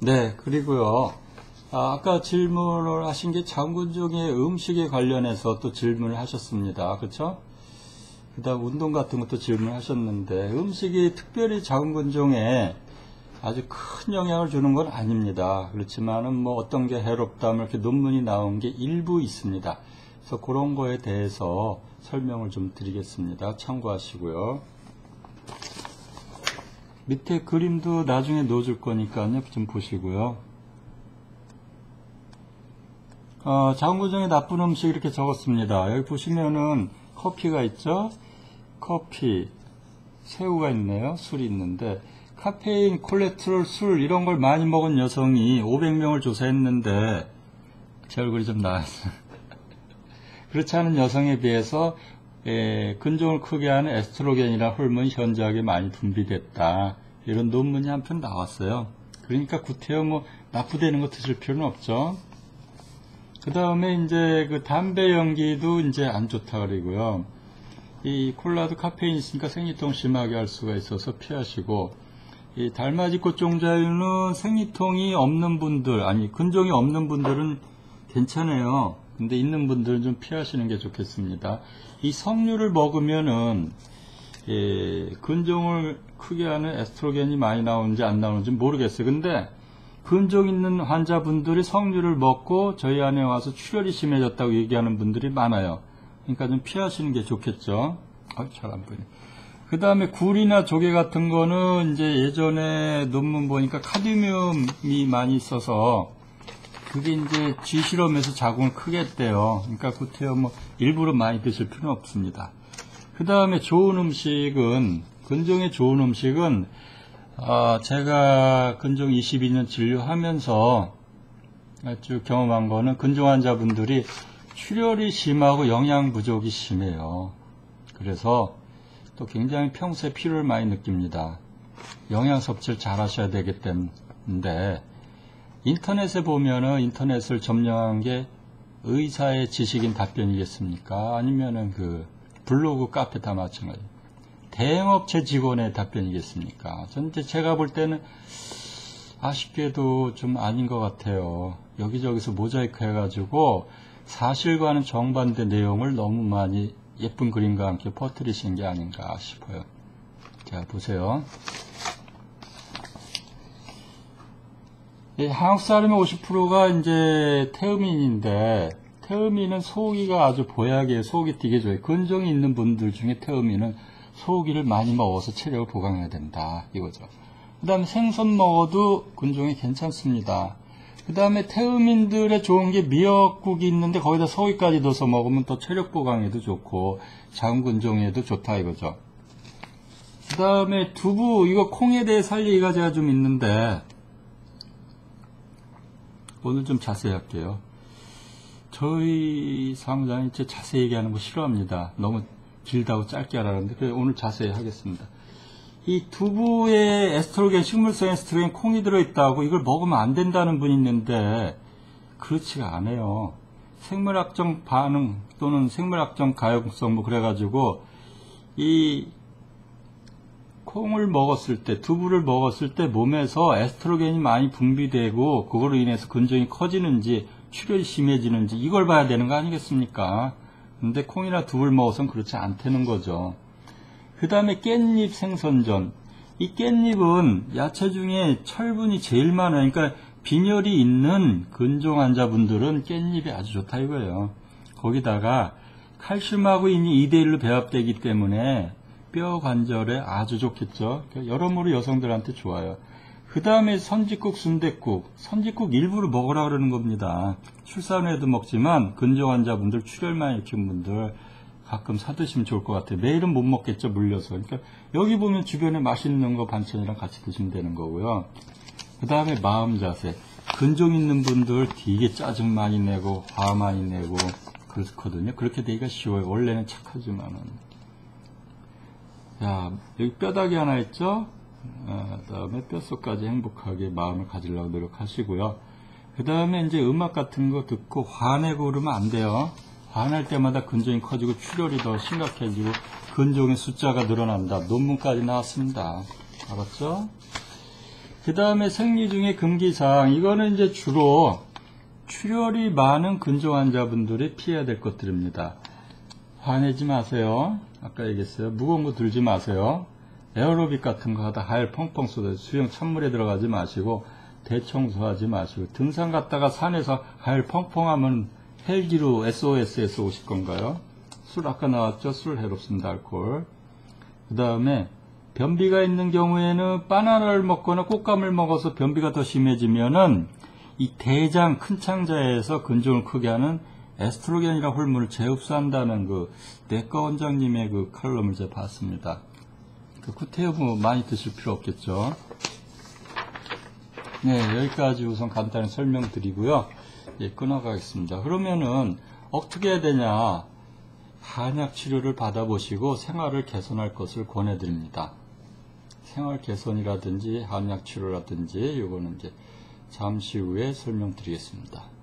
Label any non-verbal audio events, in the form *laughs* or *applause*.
네, 그리고요. 아, 까 질문을 하신 게 장군종의 음식에 관련해서 또 질문을 하셨습니다. 그렇죠? 그 다음 운동 같은 것도 질문을 하셨는데 음식이 특별히 장군종에 아주 큰 영향을 주는 건 아닙니다. 그렇지만은 뭐 어떤 게 해롭다 뭐 이렇게 논문이 나온 게 일부 있습니다. 그래서 그런 거에 대해서 설명을 좀 드리겠습니다. 참고하시고요. 밑에 그림도 나중에 넣어줄 거니까요. 좀 보시고요. 어, 장군정의 나쁜 음식 이렇게 적었습니다. 여기 보시면은 커피가 있죠? 커피, 새우가 있네요. 술이 있는데 카페인, 콜레스테롤, 술 이런 걸 많이 먹은 여성이 500명을 조사했는데 제 얼굴이 좀 나왔어요. *laughs* 그렇지 않은 여성에 비해서 에, 근종을 크게 하는 에스트로겐이나 호르몬이 현저하게 많이 분비됐다. 이런 논문이 한 편 나왔어요. 그러니까 구태여 뭐 나쁘다는 거 드실 필요는 없죠. 그 다음에 이제 그 담배 연기도 이제 안 좋다 그러고요. 이 콜라도 카페인 있으니까 생리통 심하게 할 수가 있어서 피하시고 이 달맞이꽃 종자유는 생리통이 없는 분들 아니 근종이 없는 분들은 괜찮아요. 근데 있는 분들은 좀 피하시는 게 좋겠습니다. 이 석류를 먹으면은 예, 근종을 크게 하는 에스트로겐이 많이 나오는지 안 나오는지 모르겠어요. 근데 근종 있는 환자분들이 석류를 먹고 저희 안에 와서 출혈이 심해졌다고 얘기하는 분들이 많아요. 그러니까 좀 피하시는 게 좋겠죠. 아, 잘안 보이네. 그 다음에 굴이나 조개 같은 거는 이제 예전에 논문 보니까 카드뮴이 많이 있어서 그게 이제 쥐실험에서 자궁을 크게 했대요. 그러니까 구태여 뭐 일부러 많이 드실 필요는 없습니다. 그 다음에 좋은 음식은 근종의 좋은 음식은 아, 제가 근종 22년 진료하면서 쭉 경험한 거는 근종 환자분들이 출혈이 심하고 영양 부족이 심해요. 그래서 또 굉장히 평소에 피로를 많이 느낍니다. 영양 섭취를 잘 하셔야 되기 때문에 인터넷에 보면은 인터넷을 점령한 게 의사의 지식인 답변이겠습니까? 아니면은 그 블로그 카페 다 마찬가지. 대형업체 직원의 답변이겠습니까? 전제 제가 볼 때는 아쉽게도 좀 아닌 것 같아요. 여기저기서 모자이크 해가지고 사실과는 정반대 내용을 너무 많이 예쁜 그림과 함께 퍼뜨리신 게 아닌가 싶어요. 자, 보세요. 예, 한국 사람의 50%가 이제 태음인인데, 태음인은 소고기가 아주 보약이에요. 소고기 되게 좋아요. 근종이 있는 분들 중에 태음인은 소고기를 많이 먹어서 체력을 보강해야 된다. 이거죠. 그 다음에 생선 먹어도 근종이 괜찮습니다. 그 다음에 태음인들의 좋은 게 미역국이 있는데 거기다 소고기까지 넣어서 먹으면 또 체력 보강에도 좋고 장근종에도 좋다 이거죠. 그 다음에 두부 이거 콩에 대해 살 얘기가 제가 좀 있는데 오늘 좀 자세히 할게요. 저희 사무장이 제 자세히 얘기하는 거 싫어합니다. 너무 길다고 짧게 하라는데 그래서 오늘 자세히 하겠습니다. 이 두부에 에스트로겐, 식물성 에스트로겐 콩이 들어있다고 이걸 먹으면 안 된다는 분이 있는데 그렇지가 않아요. 생물학적 반응 또는 생물학적 가용성 뭐 그래가지고 이 콩을 먹었을 때 두부를 먹었을 때 몸에서 에스트로겐이 많이 분비되고 그거로 인해서 근종이 커지는지 출혈이 심해지는지 이걸 봐야 되는 거 아니겠습니까? 근데 콩이나 두부를 먹어서는 그렇지 않다는 거죠. 그 다음에 깻잎 생선전. 이 깻잎은 야채 중에 철분이 제일 많아요. 그러니까 빈혈이 있는 근종 환자분들은 깻잎이 아주 좋다 이거예요. 거기다가 칼슘하고 인이 2대1로 배합되기 때문에 뼈 관절에 아주 좋겠죠. 여러모로 여성들한테 좋아요. 그 다음에 선지국, 순댓국. 선지국 일부러 먹으라 그러는 겁니다. 출산 후에도 먹지만 근종 환자분들, 출혈 많이 일으킨 분들 가끔 사드시면 좋을 것 같아요. 매일은 못 먹겠죠, 물려서. 그러니까 여기 보면 주변에 맛있는 거 반찬이랑 같이 드시면 되는 거고요. 그 다음에 마음 자세. 근종 있는 분들 되게 짜증 많이 내고 화 많이 내고 그렇거든요. 그렇게 되기가 쉬워요. 원래는 착하지만은. 자, 여기 뼈다귀 하나 있죠? 어, 그 다음에 뼛속까지 행복하게 마음을 가지려고 노력하시고요. 그 다음에 이제 음악 같은 거 듣고 화내고 그러면 안 돼요. 화날 때마다 근종이 커지고 출혈이 더 심각해지고 근종의 숫자가 늘어난다. 논문까지 나왔습니다. 알았죠? 그 다음에 생리 중에 금기사항. 이거는 이제 주로 출혈이 많은 근종 환자분들이 피해야 될 것들입니다. 화내지 마세요. 아까 얘기했어요. 무거운 거 들지 마세요. 에어로빅 같은 거 하다 하일 펑펑 쏟아요. 수영 찬물에 들어가지 마시고 대청소하지 마시고 등산 갔다가 산에서 하일 펑펑 하면 헬기로 SOS에서 오실 건가요? 술 아까 나왔죠? 술 해롭습니다. 알코올. 그 다음에 변비가 있는 경우에는 바나나를 먹거나 꽃감을 먹어서 변비가 더 심해지면은 이 대장 큰 창자에서 근종을 크게 하는 에스트로겐이라 호르몬을 재흡수한다는 그 내과 원장님의 그 칼럼을 제가 봤습니다. 그 구태여부 많이 드실 필요 없겠죠. 네, 여기까지 우선 간단히 설명드리고요. 예, 끊어가겠습니다. 그러면은 어떻게 해야 되냐? 한약 치료를 받아보시고 생활을 개선할 것을 권해드립니다. 생활 개선이라든지 한약 치료라든지 이거는 이제 잠시 후에 설명드리겠습니다.